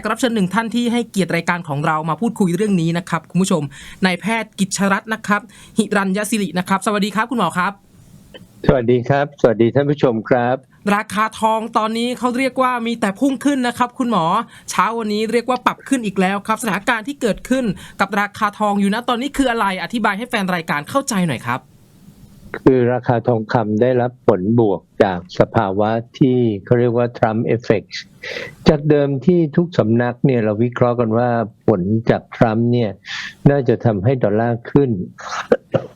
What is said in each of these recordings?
กรับเชิญหนึ่งท่านที่ให้เกียรติรายการของเรามาพูดคุยเรื่องนี้นะครับคุณผู้ชมนายแพทย์กิจชรัตน์นะครับ หิรัญยศิรินะครับ สวัสดีครับคุณหมอครับ สวัสดีครับ สวัสดีท่านผู้ชมครับราคาทองตอนนี้เขาเรียกว่ามีแต่พุ่งขึ้นนะครับ คุณหมอ เช้าวันนี้เรียกว่าปรับขึ้นอีกแล้วครับ สถานการณ์ที่เกิดขึ้นกับราคาทองอยู่นะตอนนี้คืออะไรอธิบายให้แฟนรายการเข้าใจหน่อยครับ คือราคาทองคำได้รับผลบวกจากสภาวะที่เขาเรียกว่าทรัมป์เอฟเฟกจากเดิมที่ทุกสำนักเนี่ยเราวิเคราะห์กันว่าผลจากทรัมป์เนี่ยน่าจะทำให้ดอลลาร์ขึ้น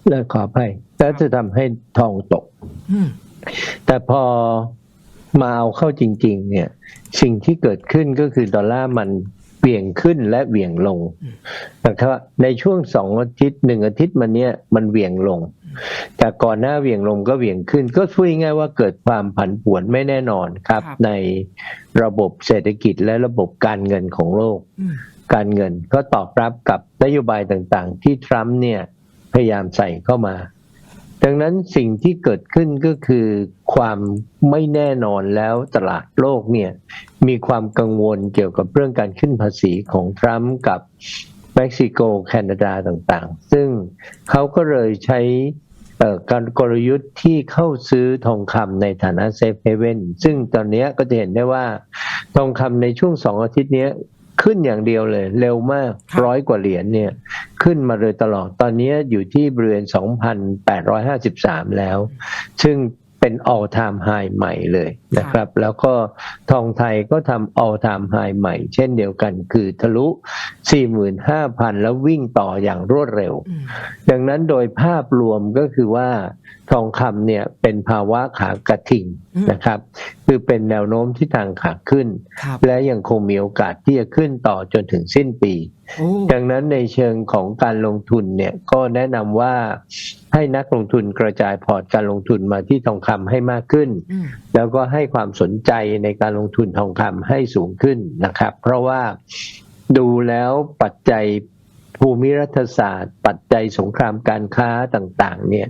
และขออภัยแล้วจะทำให้ทองตกอืมแต่พอมาเอาเข้าจริง ๆ เนี่ย สิ่งที่เกิดขึ้นก็คือดอลลาร์มันเหวี่ยงขึ้นและเหวี่ยงลงนะครับในช่วงสองอาทิตย์หนึ่งอาทิตย์มาเนี้ยมันเหวี่ยงลง แต่ก่อนหน้าเหวี่ยงลงก็เหวี่ยงขึ้น ก็พูดง่ายๆว่าเกิดความผันผวนไม่แน่นอนครับครับ ในระบบเศรษฐกิจและระบบการเงินของโลกอืมการเงินก็ตอบรับกับนโยบายต่างๆ ที่ทรัมป์เนี่ยพยายามใส่เข้ามา ดังนั้นสิ่งที่เกิดขึ้นก็คือความไม่แน่นอนแล้วตลาดโลกเนี่ยมีความกังวลเกี่ยวกับเรื่องการขึ้นภาษีของทรัมป์กับ เม็กซิโกแคนาดาต่างๆ ซึ่งเขาก็เลยใช้เอ่อการกลยุทธ์ที่เข้าซื้อทองคำในฐานะเซฟเฮเว่นซึ่งตอนเนี้ยก็จะเห็นได้ว่าทองคำในช่วงสองอาทิตย์เนี้ยขึ้นอย่างเดียวเลย เร็วมากครับร้อยกว่าเหรียญเนี่ย ขึ้นมาโดยตลอดตอนนี้อยู่ที่บริเวณ 2,853 แล้ว ซึ่ง เป็น all time high ใหม่เลยนะครับ แล้วก็ทองไทยก็ทำ all time high ใหม่ เช่นเดียวกันคือทะลุ 45,000 แล้ววิ่งต่ออย่างรวดเร็วอืมดังนั้นโดยภาพรวมก็คือว่า ทองคำเนี่ยเป็นภาวะขากระทิงอืมนะครับ คือเป็นแนวโน้มที่ทางขาขึ้นครับและยังคงมีโอกาสที่จะขึ้นต่อจนถึงสิ้นปีโอ้ดังนั้นในเชิงของการลงทุนเนี่ยก็แนะนำว่าให้นักลงทุนกระจายพอร์ตการลงทุนมาที่ทองคำให้มากขึ้นอืมแล้วก็ให้ความสนใจในการลงทุนทองคำให้สูงขึ้นนะครับ เพราะว่าดูแล้วปัจจัย ภูมิรัฐศาสตร์ ปัจจัยสงครามการค้าต่างๆ เนี่ย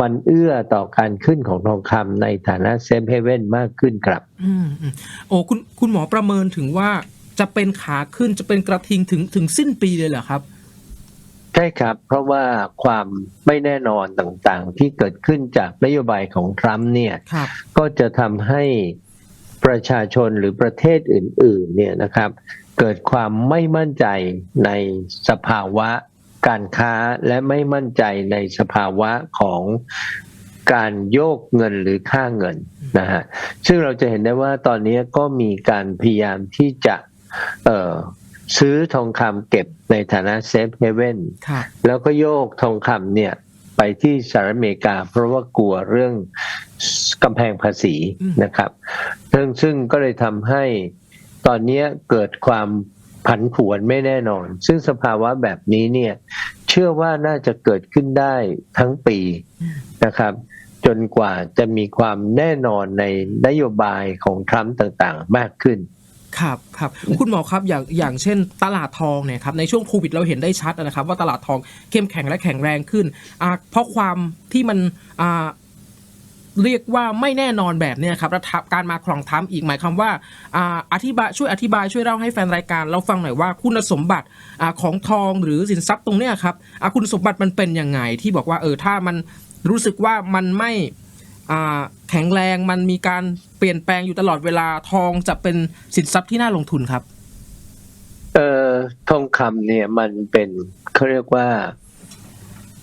มันเอื้อต่อการขึ้นของทองคำในฐานะเซฟเฮเว่นมากขึ้นครับอืมอืมโอ้คุณคุณหมอประเมินถึงว่าจะเป็นขาขึ้นจะเป็นกระทิงถึงถึงสิ้นปีเลยเหรอครับใช่ครับ เพราะว่าความไม่แน่นอนต่างๆ ที่เกิดขึ้นจากนโยบายของทรัมป์เนี่ยครับก็จะทำให้ประชาชนหรือประเทศอื่น ๆ เนี่ยนะครับเกิดความไม่มั่นใจในสภาวะการค้าและไม่มั่นใจในสภาวะของการโยกเงินหรือค่าเงินนะฮะซึ่งเราจะเห็นได้ว่าตอนนี้ก็มีการพยายามที่จะเอ่อซื้อทองคำเก็บในฐานะเซฟเฮเว่นครับแล้วก็โยกทองคำเนี่ยไปที่สหรัฐอเมริกา เพราะว่ากลัวเรื่องกำแพงภาษีนะครับ ซึ่งซึ่งก็เลยทำให้ ตอนนี้เกิดความผันผวนไม่แน่นอน ซึ่งสภาวะแบบนี้เนี่ยเชื่อว่าน่าจะเกิดขึ้นได้ทั้งปีนะครับ จนกว่าจะมีความแน่นอนในนโยบายของทรัมป์ต่างๆ มากขึ้นครับครับคุณหมอครับอย่างอย่างเช่นตลาดทองเนี่ยครับในช่วงโควิดเราเห็นได้ชัดนะครับ ว่าตลาดทองเข้มแข็งและแข็งแรงขึ้นเพราะความที่มันอ่า เรียกว่าไม่แน่นอนแบบนี้ครับแล้วทับการมาครองทัมอีกหมายความว่าอธิบายช่วยอธิบายช่วยเล่าให้แฟนรายการเราฟังหน่อยว่าคุณสมบัติอของทองหรือสินทรัพย์ตรงนี้ครับคุณสมบัติมันเป็นยังไงที่บอกว่าเออถ้ามันรู้สึกว่ามันไม่แข็งแรงมันมีการเปลี่ยนแปลงอยู่ตลอดเวลาทองจะเป็นสินทรัพย์ที่น่าลงทุนครับ เอ่อทองคำเนี่ยมันเป็นเขาเรียกว่า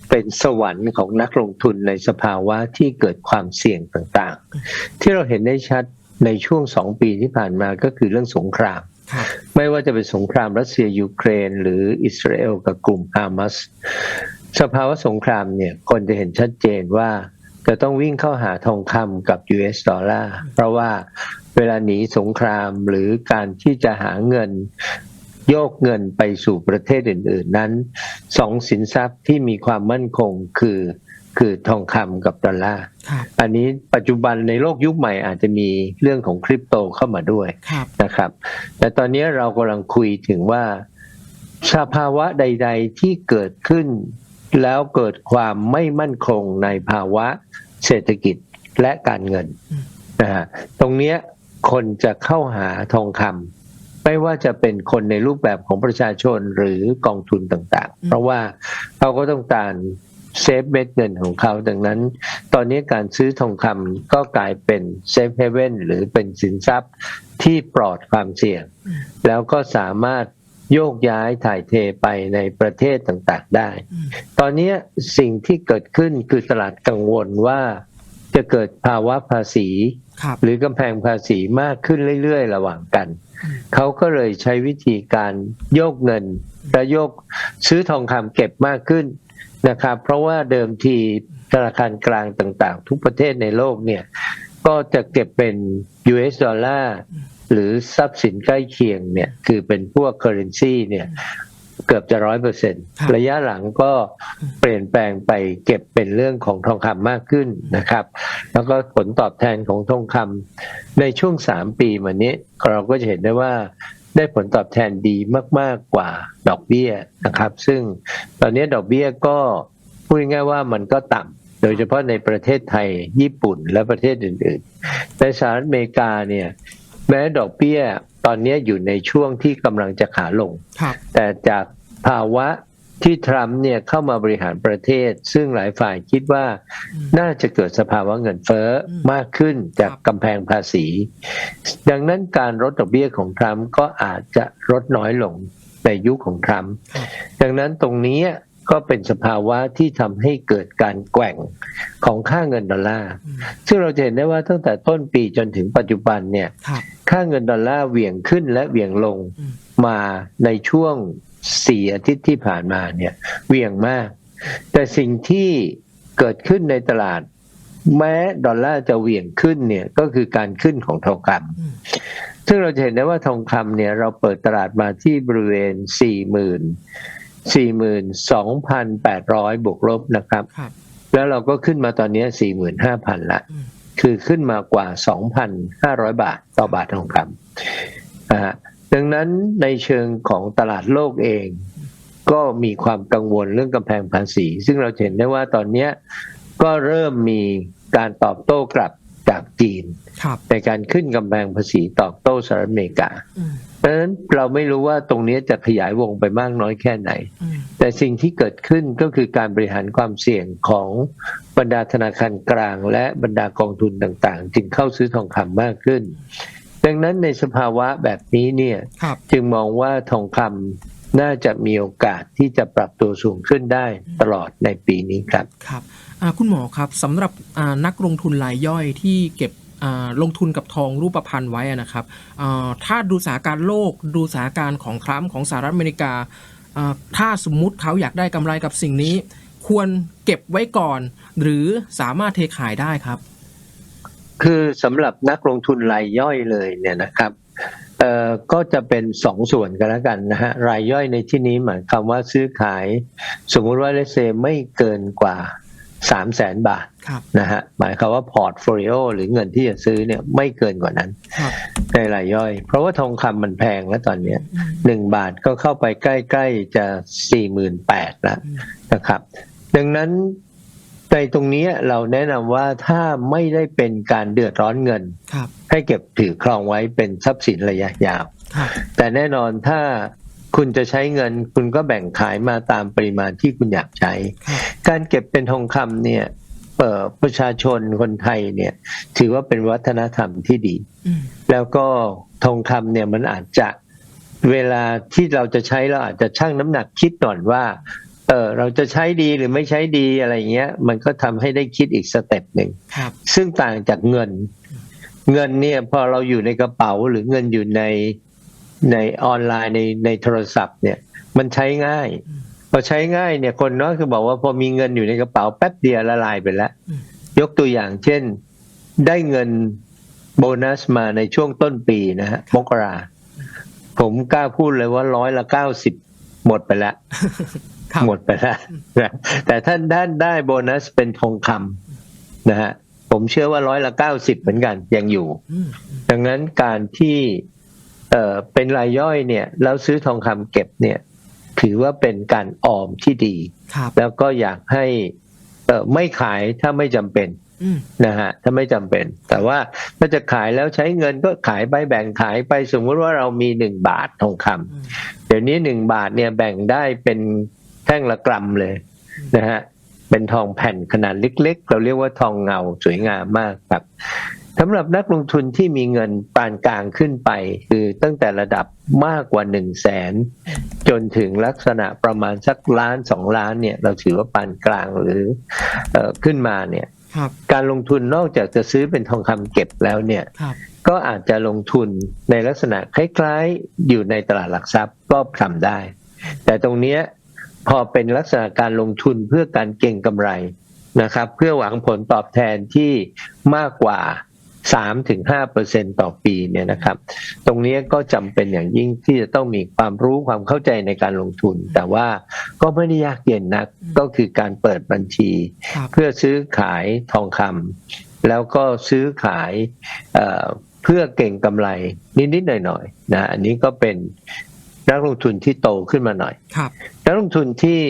เป็นสวรรค์ของนักลงทุนในสภาวะที่เกิดความเสี่ยงต่างๆ ที่เราเห็นได้ชัดในช่วงสองปีที่ผ่านมาก็คือเรื่องสงครามครับไม่ว่าจะเป็นสงครามรัสเซียยูเครน หรืออิสราเอลกับกลุ่มฮามาสสภาวะสงครามเนี่ยคนจะเห็นชัดเจนว่าจะต้องวิ่งเข้าหาทองคำกับ US ดอลลาร์เพราะว่าเวลาหนีสงครามหรือการที่จะหาเงิน โยกเงินไปสู่ประเทศอื่น ๆ นั้นสองสินทรัพย์ที่มีความมั่นคงคือคือทองคำกับดอลลาร์ครับอันนี้ปัจจุบันในโลกยุคใหม่อาจจะมีเรื่องของคริปโตเข้ามาด้วยครับนะครับ แต่ตอนนี้เรากำลังคุยถึงว่าสภาวะใด ๆ ที่เกิดขึ้น แล้วเกิดความไม่มั่นคงในภาวะเศรษฐกิจและการเงินอืมนะฮะตรงเนี้ยคนจะเข้าหาทองคำ ไปไม่ว่าจะเป็นคนในรูปแบบของประชาชนหรือกองทุนต่างๆอืมเพราะว่าเขาก็ต้องการเซฟเม็ดเงินของเขาดังนั้น ตอนนี้การซื้อทองคำก็กลายเป็นเซฟเฮเว่นหรือเป็นสินทรัพย์ที่ปลอดความเสี่ยงอืมแล้วก็สามารถโยกย้ายถ่ายเทไปในประเทศต่างๆได้อืมตอนนี้สิ่งที่เกิดขึ้นคือตลาดกังวลว่าจะเกิดภาวะภาษีครับ หรือกำแพงภาษีมากขึ้นเรื่อยๆ ระหว่างกันอืมเขาก็เลยใช้วิธีการโยกเงินและโยกซื้อทองคำเก็บมากขึ้นนะครับ เพราะว่าเดิมทีธนาคารกลางต่างๆ ทุกประเทศในโลกเนี่ย ก็จะเก็บเป็น US ดอลลาร์หรือทรัพย์สินใกล้เคียงเนี่ย คือเป็นพวก currency เนี่ย เกือบจะร้อยเปอร์เซ็นต์ครับระยะหลังก็เปลี่ยนแปลงไปเก็บเป็นเรื่องของทองคำมากขึ้นนะครับ แล้วก็ผลตอบแทนของทองคำในช่วงสามปีมานี้เราก็จะเห็นได้ว่าได้ผลตอบแทนดีมาก ๆกว่าดอกเบี้ยนะครับ ซึ่งตอนนี้ดอกเบี้ยก็พูดง่ายๆว่ามันก็ต่ำโดยเฉพาะในประเทศไทยญี่ปุ่นและประเทศอื่นๆ ในสหรัฐอเมริกาเนี่ยแม้ดอกเบี้ย ตอนนี้อยู่ในช่วงที่กำลังจะขาลงครับแต่จากภาวะที่ทรัมป์เนี่ยเข้ามาบริหารประเทศ ซึ่งหลายฝ่ายคิดว่าอืมน่าจะเกิดสภาวะเงินเฟ้ออืมมากขึ้นจากครับกำแพงภาษี ดังนั้นการลดดอกเบี้ยของทรัมป์ก็อาจจะลดน้อยลงในยุคของทรัมป์ครับดังนั้นตรงนี้ ก็เป็นสภาวะที่ทำให้เกิดการแกว่งของค่าเงินดอลลาร์อืมซึ่งเราจะเห็นได้ว่าตั้งแต่ต้นปีจนถึงปัจจุบันเนี่ยครับค่าเงินดอลลาร์เหวี่ยงขึ้นและเหวี่ยงลงอืมมาในช่วงสี่อาทิตย์ที่ผ่านมาเนี่ยเหวี่ยงมาก แต่สิ่งที่เกิดขึ้นในตลาด แม้ดอลลาร์จะเหวี่ยงขึ้นเนี่ยก็คือการขึ้นของทองคอืมำซึ่งเราจะเห็นได้ว่าทองคำเนี่ยเราเปิดตลาดมาที่บริเวณสี่หมื่นสี่ หมื่นสองพันแปดร้อยบวกลบนะครับครับ แล้วเราก็ขึ้นมาตอนนี้สี่หมื่นห้าพันละอืมคือขึ้นมากว่า 2,500 บาทต่อบาททองคำนะฮะดังนั้นในเชิงของตลาดโลกเอง ก็มีความกังวลเรื่องกำแพงภาษี ซึ่งเราจะเห็นได้ว่าตอนเนี้ยก็เริ่มมีการตอบโต้กลับ จากจีนครับในการขึ้นกำแพงภาษีตอบโต้สหรัฐอเมริกาอืมเพราะฉะนั้นเราไม่รู้ว่าตรงนี้จะขยายวงไปมากน้อยแค่ไหนอืมแต่สิ่งที่เกิดขึ้นก็คือการบริหารความเสี่ยงของบรรดาธนาคารกลาง และบรรดากองทุนต่างๆ จึงเข้าซื้อทองคำมากขึ้น ดังนั้นในสภาวะแบบนี้เนี่ยครับจึงมองว่าทองคำน่าจะมีโอกาสที่จะปรับตัวสูงขึ้นได้ตลอดในปีนี้ครับครับอ่า คุณหมอครับสำหรับนักลงทุนรายย่อยที่เก็บลงทุนกับทองรูปพรรณไว้นะครับถ้าดูสถานการโลกดูสถานการของทรัมป์ของสหรัฐอเมริกา ถ้าสมมุติเขาอยากได้กำไรกับสิ่งนี้ ควรเก็บไว้ก่อน หรือสามารถเทขายได้ครับ คือสำหรับนักลงทุนรายย่อยเลยเนี่ยนะครับก็จะเป็นสองส่วนกันแล้วกันนะฮะรายย่อยในที่นี้หมายความว่าซื้อขาย สมมุติว่าเลเซไม่เกินกว่า 3 0 0แสนบาทครับนะฮะหมายความว่าพอร์ตโฟลิโอหรือเงินที่จะซื้อเนี่ยไม่เกินกว่านั้นครับในรายย่อย เพราะว่าทองคำมันแพงแล้วตอนเนี้ยอืมหนึ่งบาทก็เข้าไปใกล้ๆจะสี่หมื่นแปดแล้วอืมนะครับ ดังนั้นในตรงนี้เราแนะนำว่าถ้าไม่ได้เป็นการเดือดร้อนเงินครับให้เก็บถือครองไว้เป็นทรัพย์สินระยะยาวครับแต่แน่นอนถ้า คุณจะใช้เงิน คุณก็แบ่งขายมาตามปริมาณที่คุณอยากใช้ครับการเก็บเป็นทองคำเนี่ยเอ่อประชาชนคนไทยเนี่ย ถือว่าเป็นวัฒนธรรมที่ดีอืมแล้วก็ทองคำเนี่ยมันอาจจะเวลาที่เราจะใช้เราอาจจะชั่งน้ำหนักคิดหน่อยว่าเออเราจะใช้ดีหรือไม่ใช้ดีอะไรเงี้ย มันก็ทำให้ได้คิดอีกสเต็ปหนึ่งครับซึ่งต่างจากเงิน เงินเนี่ยพอเราอยู่ในกระเป๋าหรือเงินอยู่ใน ในออนไลน์ในในโทรศัพท์เนี่ย มันใช้ง่ายอืมพอใช้ง่ายเนี่ยคนน้อยคือบอกว่าพอมีเงินอยู่ในกระเป๋าแป๊บเดียวละลายไปแล้วอืมยกตัวอย่างเช่น ได้เงินโบนัสมาในช่วงต้นปีนะฮะมกราผมกล้าพูดเลยว่าร้อยละเก้าสิบหมดไปแล้วครับหมดไปแล้วนะแต่ท่านด้านได้โบนัสเป็นทองคำนะฮะผมเชื่อว่าร้อยละเก้าสิบเหมือนกันยังอยู่อืมดังนั้นการที่ เอ่อเป็นรายย่อยเนี่ยแล้วซื้อทองคำเก็บเนี่ย ถือว่าเป็นการออมที่ดีครับแล้วก็อยากให้เอ่อไม่ขายถ้าไม่จำเป็นอืมนะฮะถ้าไม่จำเป็น แต่ว่าถ้าจะขายแล้วใช้เงินก็ขายไปแบ่งขายไปสมมุติว่าเรามีหนึ่งบาททองคำอืมเดี๋ยวนี้หนึ่งบาทเนี่ยแบ่งได้เป็นแท่งละกรัมเลยนะฮะเป็นทองแผ่นขนาดเล็ก ๆ เราเรียกว่าทองเงาสวยงามมากครับ สำหรับนักลงทุนที่มีเงินปานกลางขึ้นไป คือตั้งแต่ระดับมากกว่าหนึ่งแสนจนถึงลักษณะประมาณสักล้านสองล้านเนี่ย เราถือว่าปานกลางหรือเออขึ้นมาเนี่ยครับการลงทุนนอกจากจะซื้อเป็นทองคำเก็บแล้วเนี่ยครับก็อาจจะลงทุนในลักษณะคล้ายๆ อยู่ในตลาดหลักทรัพย์ก็ทำได้ แต่ตรงเนี้ยพอเป็นลักษณะการลงทุนเพื่อการเก็งกำไรนะครับ เพื่อหวังผลตอบแทนที่มากกว่า 3-5%ต่อปีเนี่ยนะครับ ตรงเนี้ยก็จำเป็นอย่างยิ่งที่จะต้องมีความรู้ความเข้าใจในการลงทุน แต่ว่าก็ไม่ได้ยากเย็นนักก็คือการเปิดบัญชีครับเพื่อซื้อขายทองคำแล้วก็ซื้อขายเอ่อเพื่อเก่งกำไรนิดๆหน่อยๆนะอันนี้ก็เป็นนักลงทุนที่โตขึ้นมาหน่อยครับนักลงทุนที่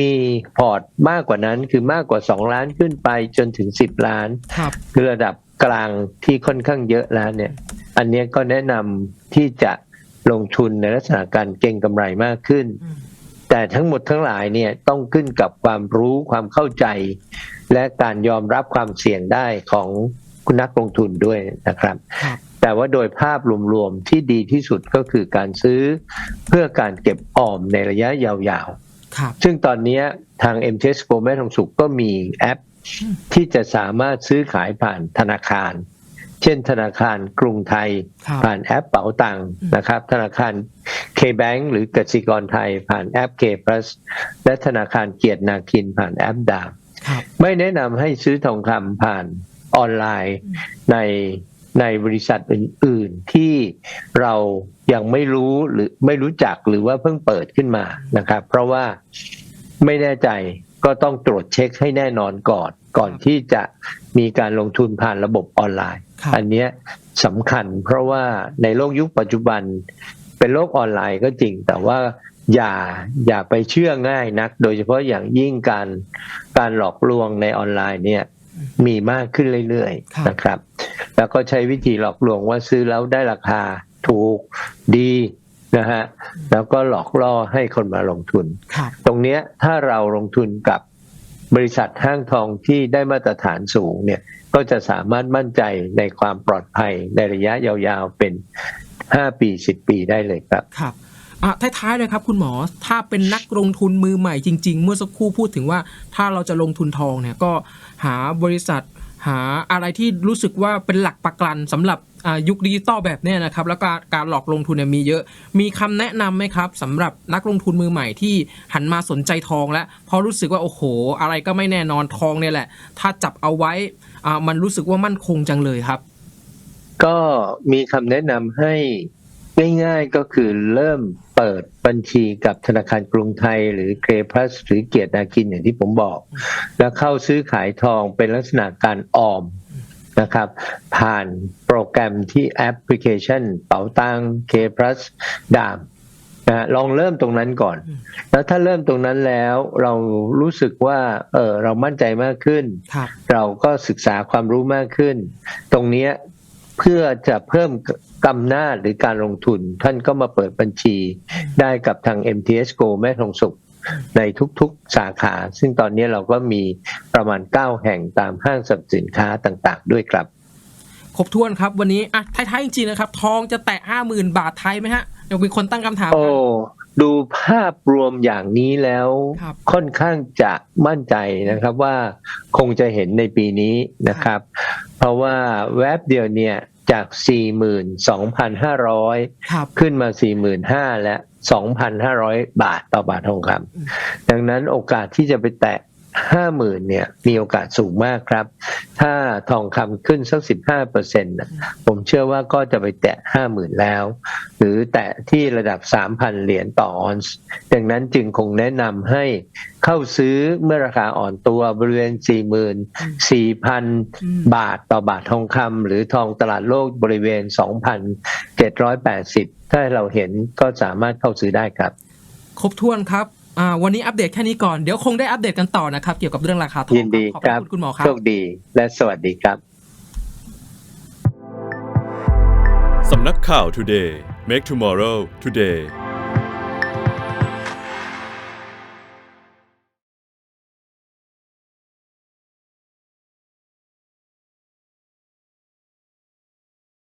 มีพอร์ตมากกว่านั้นคือมากกว่า 2 ล้านขึ้นไปจนถึง 10 ล้านครับคือระดับ กลางที่ค่อนข้างเยอะแล้วเนี่ย อันเนี้ยก็แนะนำที่จะลงทุนในลักษณะการเก็งกำไรมากขึ้นอืมแต่ทั้งหมดทั้งหลายเนี่ยต้องขึ้นกับความรู้ความเข้าใจ และการยอมรับความเสี่ยงได้ของคุณนักลงทุนด้วยนะครับครับแต่ว่าโดยภาพรวมๆที่ดีที่สุดก็คือการซื้อเพื่อการเก็บออมในระยะยาวครับๆซึ่งตอนเนี้ยทาง m t s โ o แม่ทองสุขก็มีแอปอืม ที่จะสามารถซื้อขายผ่านธนาคาร เช่นธนาคารกรุงไทยครับผ่านแอปเป๋าตังค์อืมนะครับ ธนาคาร K-Bank หรือกสิกรไทย ผ่านแอป K Plus และธนาคารเกียรตินาคินผ่านแอปดามครับไม่แนะนำให้ซื้อทองคำผ่านออนไลน์อืมในในบริษัทอื่น ๆ ที่เรายังไม่รู้หรือไม่รู้จักหรือว่าเพิ่งเปิดขึ้นมานะครับ เพราะว่าไม่แน่ใจ ก็ต้องตรวจเช็คให้แน่นอนก่อน ก่อนที่จะมีการลงทุนผ่านระบบออนไลน์ครับอันเนี้ยสำคัญเพราะว่าในโลกยุคปัจจุบัน เป็นโลกออนไลน์ก็จริง แต่ว่าอย่าอย่าไปเชื่อง่ายนัก โดยเฉพาะอย่างยิ่งการการหลอกลวงในออนไลน์เนี่ยมีมากขึ้นเรื่อยครับๆนะครับ แล้วก็ใช้วิธีหลอกลวงว่าซื้อแล้วได้ราคาถูกดี นะฮะแล้วก็หลอกล่อให้คนมาลงทุนครับตรงเนี้ยถ้าเราลงทุนกับบริษัทห้างทองที่ได้มาตรฐานสูงเนี่ยก็จะสามารถมั่นใจในความปลอดภัยในระยะยาวๆ เป็น 5 ปี 10 ปีได้เลยครับครับอะท้ายๆเลยครับคุณหมอถ้าเป็นนักลงทุนมือใหม่จริง ๆ เมื่อสักครู่พูดถึงว่าถ้าเราจะลงทุนทองเนี่ยก็หาบริษัทหาอะไรที่รู้สึกว่าเป็นหลักประกันสำหรับอ่า ยุคดิจิตอลแบบนี้นะครับ แล้วการการหลอกลงทุนเนี่ยมีเยอะ มีคำแนะนำไหมครับสำหรับนักลงทุนมือใหม่ที่หันมาสนใจทองแล้วเพราะรู้สึกว่าโอ้โห อะไรก็ไม่แน่นอนทองเนี่ยแหละ ถ้าจับเอาไว้มันรู้สึกว่ามั่นคงจังเลยครับ ก็มีคำแนะนำให้ง่ายๆก็คือเริ่มเปิดบัญชีกับธนาคารกรุงไทย หรือเคพลัสหรือเกียรตินาคินอย่างที่ผมบอก แล้วเข้าซื้อขายทองเป็นลักษณะการออม นะครับ ผ่านโปรแกรมที่แอปพลิเคชัน เป๋าตังเคพลัสดามนะลองเริ่มตรงนั้นก่อนอืมแล้วถ้าเริ่มตรงนั้นแล้วเรารู้สึกว่า เออเรามั่นใจมากขึ้นครับเราก็ศึกษาความรู้มากขึ้น ตรงเนี้ยเพื่อจะเพิ่มกำนาจหรือการลงทุน ท่านก็มาเปิดบัญชีได้กับทาง MTS Go แม่ทองสุข ในทุกๆสาขา ซึ่งตอนนี้เราก็มีประมาณ 9 แห่งตามห้างสรรพสินค้าต่างๆ ด้วยครับ ครบถ้วนครับวันนี้อะท้ายๆจริงๆนะครับ ทองจะแตะห้าหมื่นบาทไทยไหมฮะเดี๋ยวมีคนตั้งคำถามโอ้กันดูภาพรวมอย่างนี้แล้วครับค่อนข้างจะมั่นใจนะครับว่าคงจะเห็นในปีนี้นะครับ เพราะว่าแวบเดียวเนี่ย จาก 42,500ครับขึ้นมา 45,000 และ 2,500 บาทต่อบาททองคอืมำดังนั้นโอกาสที่จะไปแตะ50,000เนี่ยมีโอกาสสูงมากครับ ถ้าทองคำขึ้นสัก15เปอร์เซ็นต์ผมเชื่อว่าก็จะไปแตะ50,000แล้ว หรือแตะที่ระดับ3,000เหรียญต่อออนซ์ดังนั้นจึงคงแนะนำให้ เข้าซื้อเมื่อราคาอ่อนตัวบริเวณ 44,000 บาทต่อบาททองคำหรือทองตลาดโลกบริเวณ 2,780 ถ้าเราเห็นก็สามารถเข้าซื้อได้ครับ ครบถ้วนครับอ่าวันนี้อัปเดตแค่นี้ก่อน เดี๋ยวคงได้อัปเดตกันต่อนะครับ เกี่ยวกับเรื่องราคาทองยินดีขอบครับคุณคุณหมอครับโชคดีและสวัสดีครับสำนักข่าว Today Make Tomorrow Today